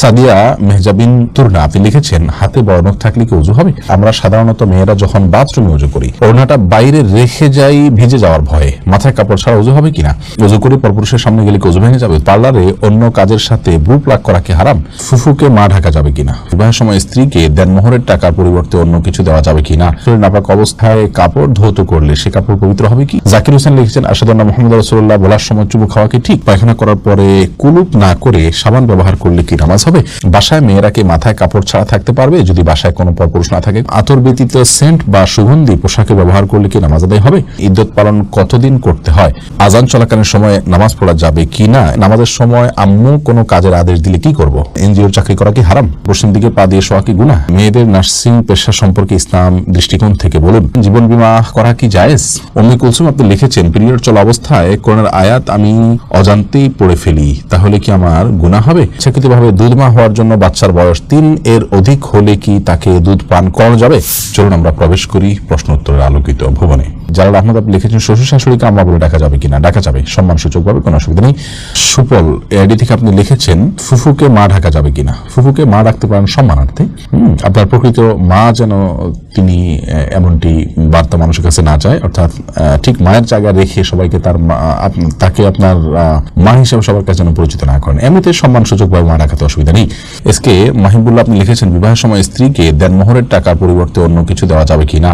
সাদিয়া মেহজাবিন তুরনা, আপনি লিখেছেন, হাতে বড় থাকলে কি উজু হবে? আমরা সাধারণত মেয়েরা যখন বাথরুমে উজু করি, ওড়নাটা বাইরে রেখে যাই ভিজে যাওয়ার ভয়ে। মাথায় কাপড় ছাড়া উজু হবে কিনা? উজু করে, পরপুরুষের সামনে গেলে কি উজু ভেঙে যাবে? পার্লারে অন্য কাজের সাথে ব্রু প্লাগ করা কি হারাম? ফুফুকে মা ঢাকা যাবে কিনা? বিবাহের সময় স্ত্রীকে দেনমোহরের টাকার পরিবর্তে অন্য কিছু দেওয়া যাবে কিনা? শরীর নাপাক অবস্থায় কাপড় ধৌত করলে সে কাপড় পবিত্র হবে কি? জাকির হোসেন লিখেছেন আসাদুল্লাহ মোহাম্মদ রসুল্লাহ বলার সময় চুমু খাওয়া কি ঠিক? পায়খানা করার পরে কুলুপ না করে সাবান ব্যবহার করলে কি নামাজ হবে। বাসায় মেয়েরা কি মাথায় কাপড় ছাড়া থাকতে পারবে? যদি বাসায় কোনো পরপুরুষ না থাকে, আতর ব্যতীত সেন্ট বা সুগন্ধি পোশাকে ব্যবহার করলে কি নামাজ আদায় হবে? ইদ্যত পালন কতদিন করতে হয়? আজান চলাকালীন সময় নামাজ পড়া যাবে কি না? নামাজের সময় আম্মু কোনো কাজের আদেশ দিলে কি করব? এনজিওর চাকরি করা কি হারাম? পশ্চিম দিকে পা দিয়ে শোয়া কি গুণা মেয়েদের নার্সিং পেশা সম্পর্কে ইসলাম দৃষ্টিকোণ থেকে বলুন। জীবন বীমা করা কি জায়েজ? অমি কুলসুম আপনি লিখেছেন, পিরিয়ড চলা অবস্থায় কোরআনের আয়াত আমি অজান্তেই পড়ে ফেলি, তাহলে কি আমার গুণা হবে? ইচ্ছাকৃতভাবে দুধ মা হওয়ার জন্য বাচ্চার বয়স তিন, এর অধিক হলে কি তাকে দুধ পান করানো যাবে? চলুন আমরা প্রবেশ করি প্রশ্ন উত্তরের আলোকিত ভুবনে। জালাল আহমদ, আপনি লিখেছেন, শ্বশুর শাশুড়িকে আম্মা বলে ডাকা যাবে কিনা? ডাকা যাবে। সম্মান সূচক ভাবে, কোনো অসুবিধা নেই। সুপল এডি থেকে আপনি লিখেছেন, ফুফুকে মা ঢাকা যাবে কিনা? ফুফুকে মা ডাকতে পারেন সম্মানার্থে। আপনার প্রকৃত মা যেন তিনি এমনটি বার্তা মানুষের কাছে না যায় অর্থাৎ ঠিক মায়ের জায়গায় রেখে সবাইকে তার তাকে আপনার মা হিসেবে সবার কাছে যেন পরিচিত না করেন। এমনিতে সম্মান সূচক ভাবে মা ডাকাতে অসুবিধা নেই। এসকে মাহিবুল্লাহ, আপনি লিখেছেন, বিবাহের সময় স্ত্রীকে দেনমোহরের টাকার পরিবর্তে অন্য কিছু দেওয়া যাবে কিনা?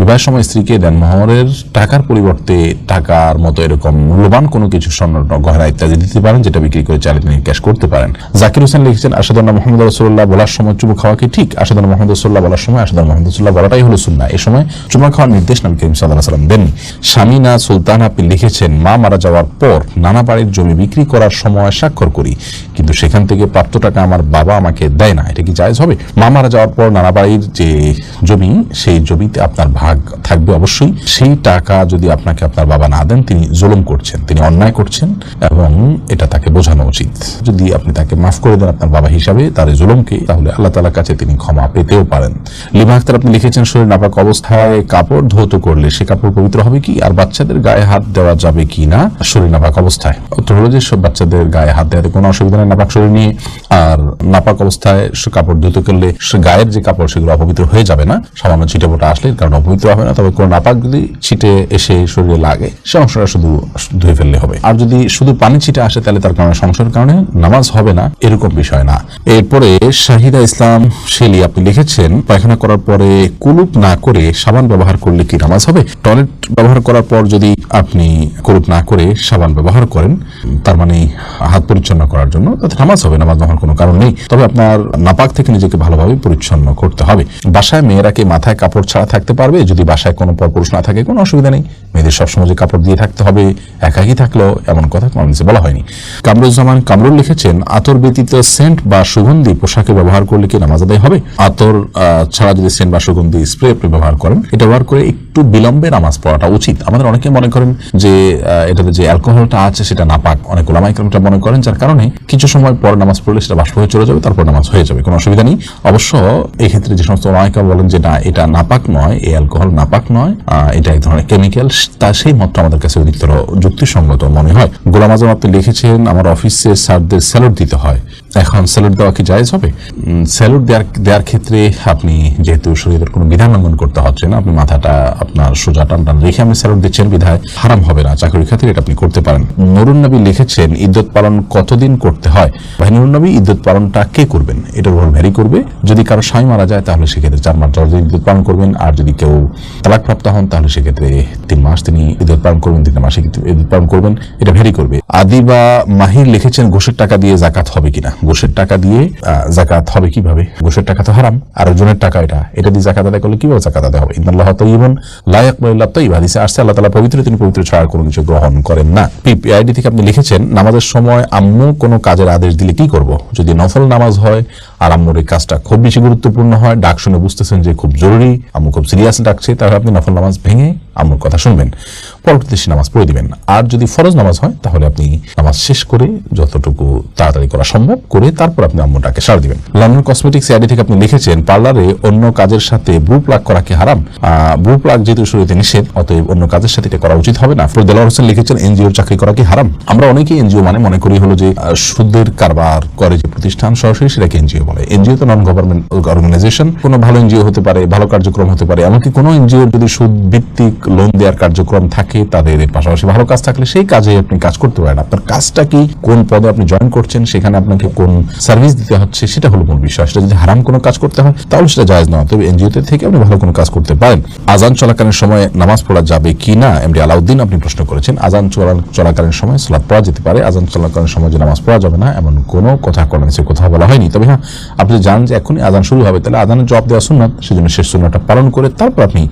বিবাহের সময় স্ত্রীকে দেন দেনমোহরের টাকার পরিবর্তে টাকার মতো এরকম মূল্যবান কোনো কিছু স্বর্ণ গহনা ইত্যাদি দিতে পারেন, যেটা বিক্রি করে চালিয়ে তিনি ক্যাশ করতে পারেন। জাকির হোসেন লিখেছেন আসাদুল্লাহ মোহাম্মদ রসুল্লাহ বলার সময় চুমু খাওয়া কি ঠিক? আসাদুল্লাহ মোহাম্মদ রসুল্লাহ বলার সময় আসাদুল্লাহ মোহাম্মদ রসুল্লাহ বলাটাই হলো সুন্না এই সময় চুমা খাওয়ার নির্দেশ নবী করিম সাল্লাহ সাল্লাম দেননি। স্বামীনা সুলতান আপনি লিখেছেন, মা মারা যাওয়ার পর নানা বাড়ির জমি বিক্রি করার সময় স্বাক্ষর করি, কিন্তু সেখান থেকে প্রাপ্ত টাকা আমার বাবা আমাকে দেয় না। এটা কি জায়েজ হবে? মা মারা যাওয়ার পর নানা বাড়ির যে জমি, সেই জমিতে আপনার ভাগ থাকবে অবশ্যই। সেই টাকা যদি আপনাকে আপনার বাবা না দেন, তিনি জুলুম করছেন, তিনি অন্যায় করছেন, এবং এটা তাকে বোঝানো উচিত। যদি আপনি তাকে মাফ করে দেন আপনার বাবা হিসাবে তার এই জুলুমকে, তাহলে আল্লাহ তালার কাছে তিনি ক্ষমা পেতেও পারেন। লিমা আক্তার আপনি লিখেছেন শরীর নাপাক অবস্থায় কাপড় ধৌত করলে সে কাপড় পবিত্র হবে কি? আর বাচ্চাদের গায়ে হাত দেওয়া যাবে কি না? শরীর নাপাক অবস্থায়। উত্তর হলো যে, সব বাচ্চাদের গায়ে হাত দেওয়াতে কোনো অসুবিধা নেই, নাপাক শরীর নিয়ে। আর নাপাক অবস্থায় সে কাপড় ধুত করলে সে গায়ের যে কাপড়, সেগুলো অপবিত্র হয়ে যাবে না। সামান্য ছিটে ফোটা আসলে কারণে অপবিত্র হবে না। তবে কোনো নাপাক যদি ছিটে এসে শরীরে লাগে, সে শুধু ধুয়ে ফেললে হবে। আর যদি শুধু পানি ছিটে আসে, তাহলে তার কারণে সমস্যার কারণে নামাজ হবে না, এরকম বিষয় না। এরপরে শাহিদা ইসলাম শেলি আপনি লিখেছেন, পায়খানা করার পরে কুলুপ না করে সাবান ব্যবহার করলে কি নামাজ হবে? টয়লেট ব্যবহার করার পর যদি আপনি কুলুপ না করে সাবান ব্যবহার করেন, তার মানে হাত পরিচ্ছন্ন করার জন্য তাতে নামাজ হবে, নামাজ হওয়ার কোনো কারণ নেই। তবে আপনার নাপাক থেকে নিজেকে ভালোভাবে পরিচ্ছন্ন করতে হবে। বাসায় মেয়েরা কি মাথায় কাপড় ছাড়া থাকতে পারবে? যদি বাসায় কোনো পরপুরুষ না থাকে কোনো অসুবিধা নেই। মেয়েদের সবসময় যে কাপড় দিয়ে থাকতে হবে একাকি থাকলেও এমন কথা কমেন্টসে বলা হয়নি। কামরুজ্জামান কামরুল লিখেছেন আতর ব্যতীত সেন্ট বা সুগন্ধি পোশাকে ব্যবহার করলে কি নামাজ আদায় হবে? আতর ছাড়া যদি সেন্ট বা সুগন্ধি স্প্রে আপনি ব্যবহার করেন এটা ব্যবহার করে একটু বিলম্বে নামাজ পড়াটা উচিত। আমাদের অনেকে মনে করেন যে এটাতে যে অ্যালকোহলটা আছে সেটা নাপাক অনেক ওলামাইকরমটা মনে করেন যার কারণে কিছু সময় পর নামাজ পড়লে সেটা বাষ্প হয়ে চলে যাবে তারপর নামাজ হয়ে যাবে কোনো অসুবিধা নেই। অবশ্য এই ক্ষেত্রে যে সমস্ত ওলামাইকর বলেন যে না এটা নাপাক নয় এই অ্যালকোহল নাপাক নয় আহ, এটা এক ধরনের কেমিক্যাল তা সেই মতটা আমাদের কাছে অধিকতর যুক্তিসঙ্গত মনে হয়। গোলাম আজম আপনি লিখেছেন, আমার অফিসে স্যারদের স্যালুট দিতে হয়। এখন স্যালুট দেওয়া কি জায়েজ হবে? স্যালুট দেওয়ার দেওয়ার ক্ষেত্রে আপনি যেহেতু শরীরের কোনো বিধান লঙ্ঘন করতে হচ্ছে না, আপনি মাথাটা, আপনার সোজা টান টান রেখে আপনি স্যালুট দিচ্ছেন বিধায় হারাম হবে না। চাকরির ক্ষেত্রে এটা আপনি করতে পারেন। নুরুন নবী লিখেছেন, ইদ্যত পালন কতদিন করতে হয়? ভাই, নুরুন নবী, ইদ্যত পালনটা কে করবেন? এটার উপর ভ্যারি করবে। যদি কারও স্বামী মারা যায়, তাহলে সেক্ষেত্রে চার মাস দশ দিন ইদ্যত পালন করবেন। আর যদি কেউ তালাকপ্রাপ্ত হন, তাহলে সেক্ষেত্রে তিন মাস তিনি ইদ্যত পালন করবেন, তিন মাসে ইদ্যত পালন করবেন। এটা ভ্যারি করবে। আদি বা মাহির লিখেছেন, ঘোষের টাকা দিয়ে জাকাত হবে কিনা? ঘোষের টাকা দিয়ে জাকাত হবে কীভাবে? ঘোষের টাকা তো হারাম। আর ওজনের টাকা এটা। এটা দিয়ে জাকাত আদায় করলে কীভাবে জাকাত আদায় হবে? ইন্দাল্লাহ তৈবন লায়াক তো তৈব হাদিসে আসছে, আল্লাহ তালা পবিত্র, তিনি পবিত্র ছাড়া কোনো কিছু গ্রহণ করেন না। পিপিআইডি থেকে আপনি লিখেছেন, নামাজের সময় আম্মু কোনো কাজের আদেশ দিলে কি করব? যদি নফল নামাজ হয় আর আম্মুর এই কাজটা খুব বেশি গুরুত্বপূর্ণ হয়। ডাক শুনে বুঝতেছেন যে খুব জরুরি। আম্মু খুব সিরিয়াস ডাকছে তাহলে আপনি নফল নামাজ ভেঙে আম্মুর কথা শুনবেন। পরবর্তীতে সে নামাজ পড়ে দিবেন। আর যদি ফরজ নামাজ হয়, তাহলে আপনি নামাজ শেষ করে যতটুকু তাড়াতাড়ি করা সম্ভব করে তারপর আপনি আম্মুটাকে সার দিবেন। লন্ডন কসমেটিক্স আইডি থেকে আপনি লিখেছেন, পার্লারে অন্য কাজের সাথে ব্রু প্লাগ করা কি হারাম? ব্রু প্লাগ যেহেতু শরীরে নিষেধ, অতএব অন্য কাজের সাথে এটা করা উচিত হবে না। ফরদেলার হোসেন লিখেছেন, এনজিওর চাকরি করা কি হারাম? আমরা অনেকেই এনজিও মানে মনে করি হলো যে সুদের কারবার করে যে প্রতিষ্ঠান, সরাসরি সেটাকে এনজিও বলে। এনজিও তো নন গভর্নমেন্ট অর্গানাইজেশন কোনো ভালো এনজিও হতে পারে, ভালো কার্যক্রম হতে পারে, এমনকি কোনো এনজিওর যদি সুদ ভিত্তিক লোন দেওয়ার কার্যক্রম থাকে, তাদের পাশাপাশি ভালো কাজ থাকলে সেই কাজে আপনি কাজ করতে পারেন। আপনার কাজটা কি, কোন পদে আপনি জয়েন করছেন, সেখানে আপনাকে কোন সার্ভিস দিতে হচ্ছে, সেটা হলো মূল বিষয়। সেটা যদি হারাম কোনো কাজ করতে হয়, তাহলে সেটা জায়েজ নয়। তবে এনজিওতে থেকে আপনি ভালো কোনো কাজ করতে পারেন। আজান চলাকালীন সময় নামাজ পড়া যাবে কি না, এমডি আলাউদ্দিন আপনি প্রশ্ন করেছেন। আজান চলা- চলাকালীন সময় সালাদ পড়া যেতে পারে। আজান চলাকালীন সময় যে নামাজ পড়া যাবে না, এমন কোনো কথা কোরআনে কোথাও বলা হয়নি। তবে হ্যাঁ আপনি যদি জানেন যে এখনই আজান শুরু হবে। তাহলে আজানের জবাব দেওয়া সুন্নাত, সেজন্য শেষ সুন্নাটা পালন করে তারপর আপনি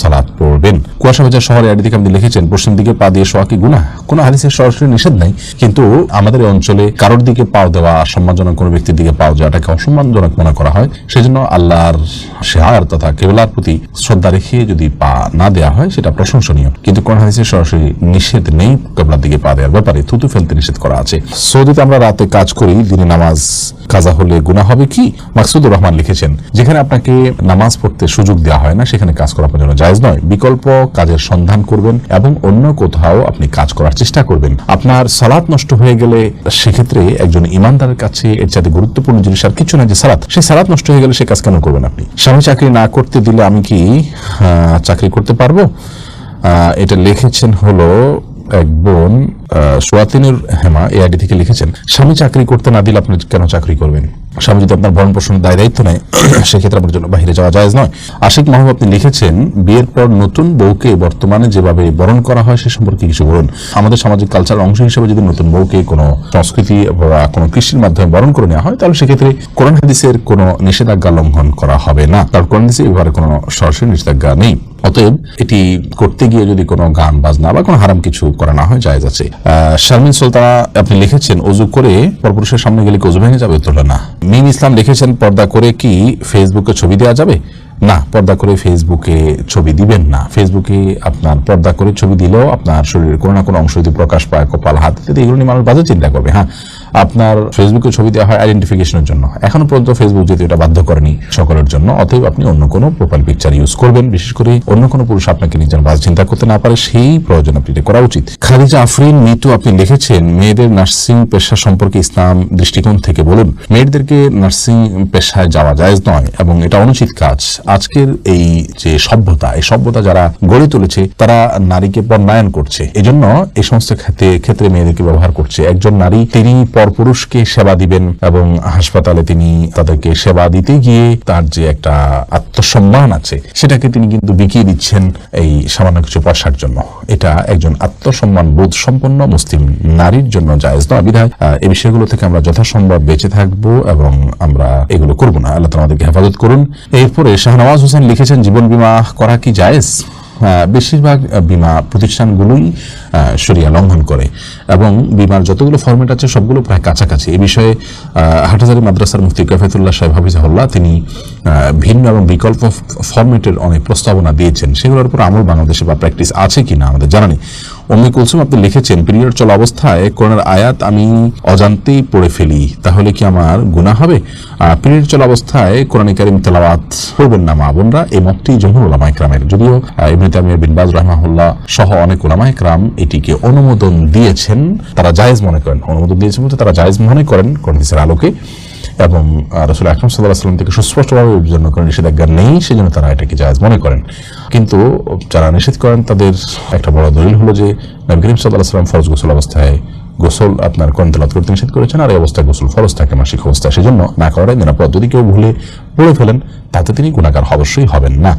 সালাদ পড়বেন। কুয়াশা ভেজা শহরে থেকে আপনি লিখেছেন, পশ্চিম দিকে পা দিয়ে শোয়া কি গুণা কোনো হাদিসের সরাসরি নিষেধ নাই, কিন্তু আমাদের অঞ্চলে কারোর দিকে পাও দেওয়া সম্মানজনক, কোনো ব্যক্তির দিকে পাও যাওয়াটাকে অসম্মানজনক মনে করা হয়। সেজন্য আল্লাহর শেহার তথা কেবলার প্রতি শ্রদ্ধা রেখে যদি পা না দেওয়া হয়, সেটা প্রশংসনীয়। কিন্তু কোন হাদিসে সরাসরি নিষেধ নেই, কেবলার দিকে পা দেওয়ার ব্যাপারে থুতু ফেলতে নিষেধ করা আছে। সৌদিতে আমরা রাতে কাজ করি, দিনে নামাজ কাজা হলে গুণা হবে কি? মাকসুদুর রহমান লিখেছেন, যেখানে আপনাকে নামাজ পড়তে সুযোগ দেওয়া হয় না, সেখানে কাজ করা আপনার জন্য জায়েজ নয়। বিকল্প কাজের সন্ধান করবেন এবং অন্য কোথাও আপনি কাজ করার চেষ্টা করবেন। আপনার সালাত নষ্ট হয়ে গেলে সেক্ষেত্রে একজন ইমানদারের কাছে এর চাইতে গুরুত্বপূর্ণ জিনিস আর কিছু না যে সালাত। সেই সালাত নষ্ট হয়ে গেলে সে কাজ কেন করবেন আপনি? স্বামী চাকরি না করতে দিলে আমি কি চাকরি করতে পারব? এটা লিখেছেন হলো এক বোন সোয়াতিনুর হেমা এই আইডি থেকে লিখেছেন, স্বামী চাকরি করতে না দিলে আপনি কেন চাকরি করবেন? স্বামী যদি আপনার ভরণ পোষণ দায় দায়িত্ব নেয়, সেক্ষেত্রে আপনার জন্য বাইরে যাওয়া যায় নয়। আশিক মাহবুব, আপনি লিখেছেন, বিয়ের পর নতুন বউকে বর্তমানে যেভাবে বরণ করা হয় সে সম্পর্কে কিছু বলুন। আমাদের সামাজিক কালচার অংশ হিসেবে যদি নতুন বউকে কোনো সংস্কৃতি বা কোনো কৃষির মাধ্যমে বরণ করে নেওয়া হয়, তাহলে সেক্ষেত্রে কোরআন হাদিসের কোনো নিষেধাজ্ঞা লঙ্ঘন করা হবে না। কারণ কোরআন হাদিসে এবারে কোনো সরাসরি নিষেধাজ্ঞা নেই। অতএব এটি করতে গিয়ে যদি কোনো গান বাজনা বা কোনো হারাম কিছু করা না হয়, জায়েজ আছে। শারমিন সুলতানা, আপনি লিখেছেন, অজু করে পরপুরুষের সামনে গেলে কি অজু ভেঙে যাবে? তোলা না। মিম ইসলাম লিখেছেন, পর্দা করে কি ফেসবুকে ছবি দেওয়া যাবে? না, পর্দা করে ফেসবুকে ছবি দিবেন না। ফেসবুকে আপনার পর্দা করে ছবি দিলেও আপনার শরীরের কোনো না কোনো অংশ যদি প্রকাশ পায়, কপাল, হাত ইত্যাদি, এগুলো নিয়ে মানুষ বাজে চিন্তা করবে হ্যাঁ? আপনার ফেসবুকে ছবি দেওয়া হয় আইডেন্টিফিকেশনের জন্য। এখনও পর্যন্ত ফেসবুক যেহেতু এটা বাধ্য করেনি সকলের জন্য, অতএব আপনি অন্য কোনো প্রোফাইল পিকচার ইউজ করবেন। বিশেষ করে অন্য কোনো পুরুষ আপনাকে নিজের বাজ চিন্তা করতে না পারে, সেই প্রয়োজন আপনি করা উচিত। খাদিজা আফরিন, মিতু আপনি লিখেছেন, মেয়েদের নার্সিং পেশা সম্পর্কে ইসলাম দৃষ্টিকোণ থেকে বলুন। মেয়েদেরকে নার্সিং পেশায় যাওয়া জায়েজ নয় এবং এটা অনুচিত কাজ। আজকের এই যে সভ্যতা, এই সভ্যতা যারা গড়ে তুলেছে, তারা নারীকে বন্যায়ন করছে। এজন্য এই সমস্ত ক্ষেত্রে ক্ষেত্রে মেয়েদেরকে ব্যবহার করছে। একজন নারী, তিনি পরপুরুষকে সেবা দিবেন এবং হাসপাতালে তিনি তাদেরকে সেবা দিতে গিয়ে তার যে একটা আত্মসম্মান আছে, সেটাকে তিনি কিন্তু বিকিয়ে দিচ্ছেন এই সামান্য কিছু পয়সার জন্য। এটা একজন আত্মসম্মান বোধ সম্পন্ন মুসলিম নারীর জন্য জায়েজ নয়। বিধায় এই বিষয়গুলো থেকে আমরা যথাসম্ভব বেঁচে থাকব এবং আমরা এগুলো করব না। আল্লাহ আমাদেরকে হেফাজত করুন। এরপরে শাহনওয়াজ হোসেন লিখেছেন, জীবন বীমা করা কি জায়েজ? বেশিরভাগ বিমা প্রতিষ্ঠানগুলোই সরিয়া লঙ্ঘন করে। এবং বিমার যতগুলো ফর্মেট আছে, সবগুলো প্রায় কাছাকাছি। এ বিষয়ে হাটহাজারি মাদ্রাসার মুফতি কফেতুল্লাহ সাহেব হাফিজাহুল্লাহ তিনি ভিন্ন এবং বিকল্প ফর্মেটের অনেক প্রস্তাবনা দিয়েছেন। সেগুলোর উপর আমল বাংলাদেশে বা প্র্যাকটিস আছে কি না আমাদের জানা নেই। অম্মি কুলসুম, আপনি লিখেছেন, পিরিয়ড চলা অবস্থায় কোরআনের আয়াত আমি অজান্তেই পড়ে ফেলি। তাহলে কি আমার গুনাহ হবে? পিরিয়ড চলা অবস্থায় কোরআন কারিম তেলাওয়াত করবেন না, মা বোনরা। এই মতটি জমহুর ওলামা ইকরামের যদিও ইবনে তামিয়া বিন বাজ রহমাহুল্লাহ সহ অনেক ওলামা ইকরাম এটিকে অনুমোদন দিয়েছেন। তারা জায়েজ মনে করেন। অনুমোদন দিয়েছেন তারা জায়েজ মনে করেন হাদিসের আলোকে। এবং রসুল আকরম সাল্লাহ সাল্লাম থেকে সুস্পষ্টভাবে জন্য কোনো নিষেধাজ্ঞা নেই, সেজন্য তারা এটাকে জায়জ মনে করেন। কিন্তু যারা নিষেধ করেন, তাদের একটা বড় দলিল হলো যে, নবী করিম সাল্লাহ সাল্লাম ফরজ গোসল অবস্থায় গোসল আপনার কন্তেলাত করতে নিষেধ করেছেন, আর এই অবস্থায় গোসল ফরজ থাকে মাসিক অবস্থায়। সেজন্য না করেন নিরাপদ। যদি কেউ ভুলে পড়ে ফেলেন, তাতে তিনি গুণাগার অবশ্যই হবেন না।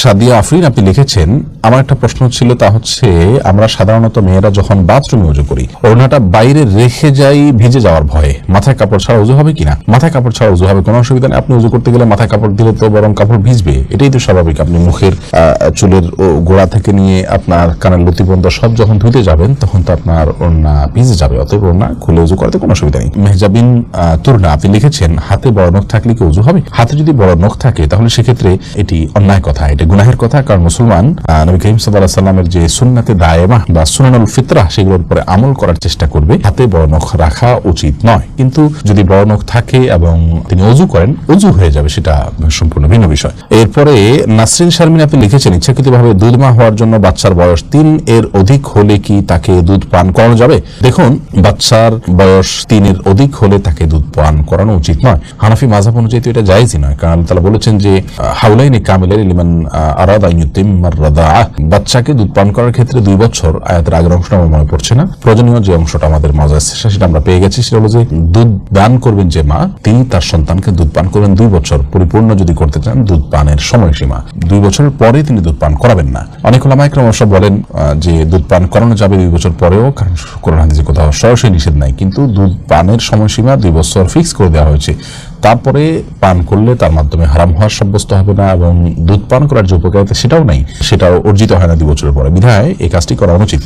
সাদিয়া আফরিন, আপনি লিখেছেন, আমার একটা প্রশ্ন ছিল, তা হচ্ছে, আমরা সাধারণত মেয়েরা যখন বাথরুমে উজু করি, ওড়নাটা বাইরে রেখে যাই, ভিজে যাওয়ার ভয়ে। মাথায় কাপড় ছাড়া উজু হবে কিনা? মাথায় কাপড় ছাড়া উজু হবে, কোনো অসুবিধা নেই। আপনি উজু করতে গেলে মাথায় কাপড় দিলে তো বরং কাপড় ভিজবে। এটাই তো স্বাভাবিক। আপনি মুখের চুলের গোড়া থেকে নিয়ে আপনার কানের লতি পর্যন্ত সব যখন ধুতে যাবেন, তখন তো আপনার ওড়না ভিজে যাবে, অতএব ওড়না খুলে উজু করতে কোনো অসুবিধা নেই। মেহজাবিন তুরনা, আপনি লিখেছেন, হাতে বড় নখ থাকলে কি উজু হবে? হাতে যদি বড় নখ থাকে, তাহলে সেক্ষেত্রে এটি অন্যায় কথা। এটা গুনাহের কথা, কারণ মুসলমান নবী করিম সাল্লাহ সাল্লামের যে সুন্নাতে দায়েমা বা সুনানুল ফিতরা, সেগুলোর উপরে আমল করার চেষ্টা করবে। হাতে বড় নখ রাখা উচিত নয়। কিন্তু যদি বড় নখ থাকে এবং তিনি অজু করেন, অজু হয়ে যাবে, সেটা সম্পূর্ণ ভিন্ন বিষয়। এরপরে নাসরিন শারমিন আপনি লিখেছেন, ইচ্ছাকৃতভাবে দুধ মা হওয়ার জন্য বাচ্চার বয়স তিন, এর অধিক হলে কি তাকে দুধ পান করানো যাবে? দেখুন, বাচ্চার বয়স তিনের অধিক হলে তাকে দুধ পান করানো উচিত নয়। হানাফি মাঝাব অনুযায়ী এটা জায়েজই নয় কারণ তাআলা বলেছেন যে, হাউলাইনে কামিলের রাদা। বাচ্চাকে দুধ পান করার ক্ষেত্রে দুই বছর আয়াতের আগের অংশটা আমার মনে পড়ছে না। প্রয়োজনীয় যে অংশটা আমাদের মাঝে আছে সেটা আমরা পেয়ে গেছি। সেটা হলো যে, দুধ দান করবেন যে মা, তিনি তার সন্তানকে দুধ পান করবেন দুই বছর। পরিপূর্ণ যদি করতে চান, দুধ পানের সময়সীমা। দুই বছরের পরে তিনি দুধ পান করাবেন না। অনেক ওলামাইকরাম অবশ্য বলেন যে দুধ পান করানো যাবে দুই বছর পরেও, কারণ কোরআন কোথাও সরাসরি নিষেধ নাই। কিন্তু দুধ পানের সময়সীমা দুই বছর ফিক্স করে দেওয়া হয়েছে। তারপরে পান করলে তার মাধ্যমে হারাম হওয়ার সাব্যস্ত হবে না এবং দুধ পান করার যে উপকারিতা সেটাও নাই, সেটাও অর্জিত হয় না দু বছরের পরে। বিধায় এই কাজটি করা অনুচিত।